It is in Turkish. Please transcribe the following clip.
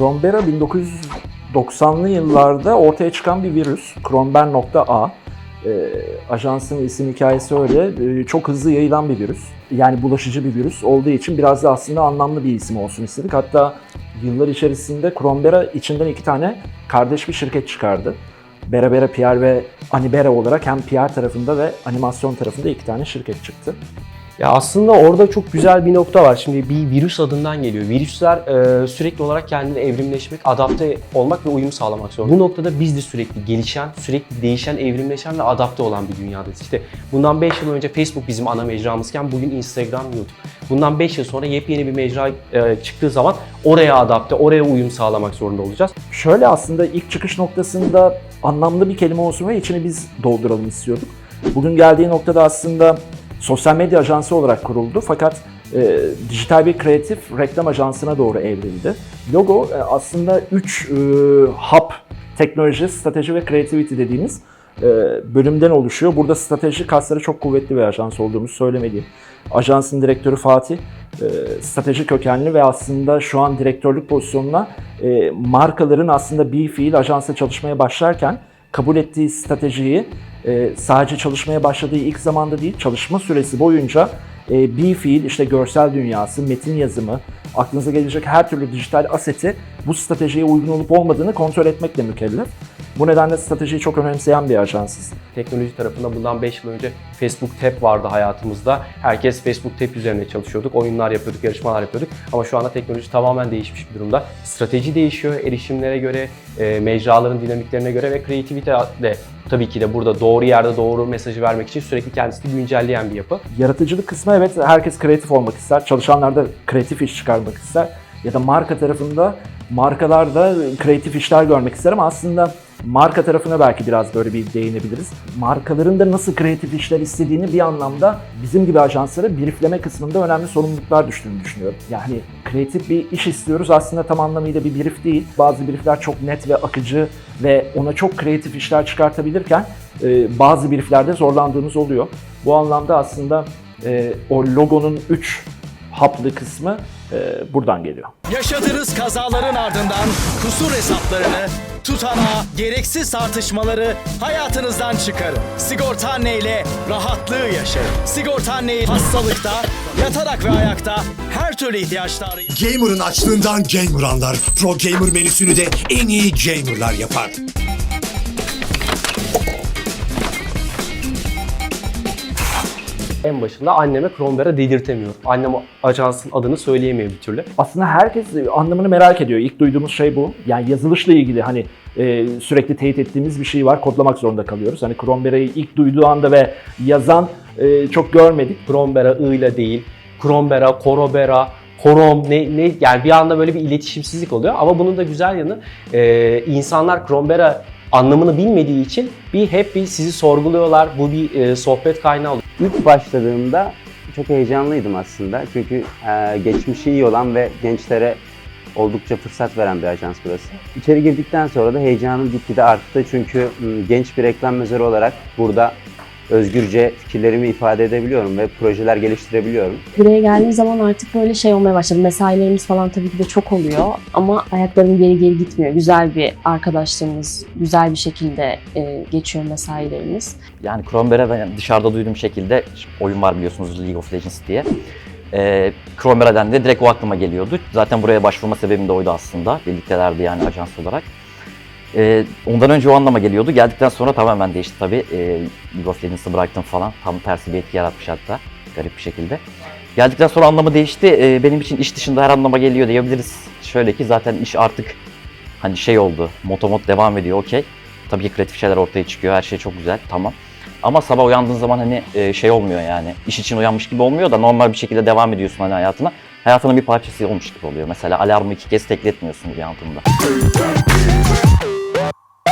Krombera 1990'lı yıllarda ortaya çıkan bir virüs. Kromber.a. Ee, ajansın isim hikayesi öyle. Ee, çok hızlı yayılan bir virüs. Yani bulaşıcı bir virüs olduğu için biraz da aslında anlamlı bir isim olsun istedik. Hatta yıllar içerisinde Krombera içinden iki tane kardeş bir şirket çıkardı. Bera PR ve Anibera olarak hem PR tarafında ve animasyon tarafında iki tane şirket çıktı. Ya aslında orada çok güzel bir nokta var. Şimdi bir virüs adından geliyor. Virüsler e, sürekli olarak kendini evrimleşmek, adapte olmak ve uyum sağlamak zorunda. Bu noktada biz de sürekli gelişen, sürekli değişen, evrimleşen ve adapte olan bir dünyadayız. İşte bundan 5 yıl önce Facebook bizim ana mecramızken bugün Instagram, YouTube. Bundan 5 yıl sonra yepyeni bir mecra e, çıktığı zaman oraya adapte, oraya uyum sağlamak zorunda olacağız. Şöyle aslında ilk çıkış noktasında anlamlı bir kelime olsun ve içini biz dolduralım istiyorduk. Bugün geldiği noktada aslında sosyal medya ajansı olarak kuruldu fakat e, dijital bir kreatif reklam ajansına doğru evrildi. Logo e, aslında 3 e, hub, teknoloji, strateji ve creativity dediğimiz e, bölümden oluşuyor. Burada strateji kasları çok kuvvetli bir ajans olduğumuzu söylemeliyim. Ajansın direktörü Fatih, e, strateji kökenli ve aslında şu an direktörlük pozisyonuna e, markaların aslında bir fiil ajansa çalışmaya başlarken kabul ettiği stratejiyi e, sadece çalışmaya başladığı ilk zamanda değil, çalışma süresi boyunca e, bir fiil, işte görsel dünyası, metin yazımı, aklınıza gelecek her türlü dijital aseti bu stratejiye uygun olup olmadığını kontrol etmekle mükellef. Bu nedenle stratejiyi çok önemseyen bir ajansız. Teknoloji tarafında bundan 5 yıl önce Facebook Tab vardı hayatımızda. Herkes Facebook Tab üzerine çalışıyorduk. Oyunlar yapıyorduk, yarışmalar yapıyorduk. Ama şu anda teknoloji tamamen değişmiş bir durumda. Strateji değişiyor erişimlere göre, e, mecraların dinamiklerine göre ve creativity de tabii ki de burada doğru yerde doğru mesajı vermek için sürekli kendisini güncelleyen bir yapı. Yaratıcılık kısmı evet herkes kreatif olmak ister. Çalışanlar da kreatif iş çıkarmak ister. Ya da marka tarafında markalar da kreatif işler görmek ister ama aslında marka tarafına belki biraz böyle bir değinebiliriz. Markaların da nasıl kreatif işler istediğini bir anlamda bizim gibi ajanslara briefleme kısmında önemli sorumluluklar düştüğünü düşünüyorum. Yani kreatif bir iş istiyoruz aslında tam anlamıyla bir brief değil. Bazı briefler çok net ve akıcı ve ona çok kreatif işler çıkartabilirken e, bazı brieflerde zorlandığımız oluyor. Bu anlamda aslında e, o logonun 3 haplı kısmı e, buradan geliyor. Yaşadığınız kazaların ardından kusur hesaplarını, tutanağı, gereksiz tartışmaları hayatınızdan çıkarın. Sigortanne ile rahatlığı yaşayın. Sigortanne hastalıkta, yatarak ve ayakta her türlü ihtiyaçta arayın. Gamer'ın açlığından gamer anlar. Pro Gamer menüsünü de en iyi gamerlar yapar. En başında anneme Kronberg'e dedirtemiyorum. Annem ajansın adını söyleyemiyor bir türlü. Aslında herkes anlamını merak ediyor. İlk duyduğumuz şey bu. Yani yazılışla ilgili hani e, sürekli teyit ettiğimiz bir şey var. Kodlamak zorunda kalıyoruz. Hani Kronberg'i ilk duyduğu anda ve yazan e, çok görmedik. Kronbera I ile değil, Kronbera, Korobera, Korom ne, ne yani bir anda böyle bir iletişimsizlik oluyor. Ama bunun da güzel yanı e, insanlar Kronbera anlamını bilmediği için bir hep bir sizi sorguluyorlar. Bu bir e, sohbet kaynağı oluyor. İlk başladığımda çok heyecanlıydım aslında. Çünkü e, geçmişi iyi olan ve gençlere oldukça fırsat veren bir ajans burası. İçeri girdikten sonra da heyecanım gitgide arttı. Çünkü m, genç bir reklam mezarı olarak burada özgürce fikirlerimi ifade edebiliyorum ve projeler geliştirebiliyorum. Buraya geldiğim zaman artık böyle şey olmaya başladı. Mesailerimiz falan tabii ki de çok oluyor ama ayaklarım geri geri gitmiyor. Güzel bir arkadaşlığımız, güzel bir şekilde e, geçiyor mesailerimiz. Yani Kronberg'e ben dışarıda duyduğum şekilde oyun var biliyorsunuz League of Legends diye. Ee, Kronberg'den de direkt o aklıma geliyordu. Zaten buraya başvurma sebebim de oydu aslında. Birliktelerdi yani ajans olarak. Ee, ondan önce o anlama geliyordu. Geldikten sonra tamamen değişti tabii. Ee, League of bıraktım falan. Tam tersi bir etki yaratmış hatta. Garip bir şekilde. Geldikten sonra anlamı değişti. Ee, benim için iş dışında her anlama geliyor diyebiliriz. Şöyle ki zaten iş artık hani şey oldu. Motomot devam ediyor okey. Tabii ki kreatif şeyler ortaya çıkıyor. Her şey çok güzel tamam. Ama sabah uyandığın zaman hani e, şey olmuyor yani. İş için uyanmış gibi olmuyor da normal bir şekilde devam ediyorsun hani hayatına. Hayatının bir parçası olmuş gibi oluyor. Mesela alarmı iki kez tekletmiyorsun uyandığında.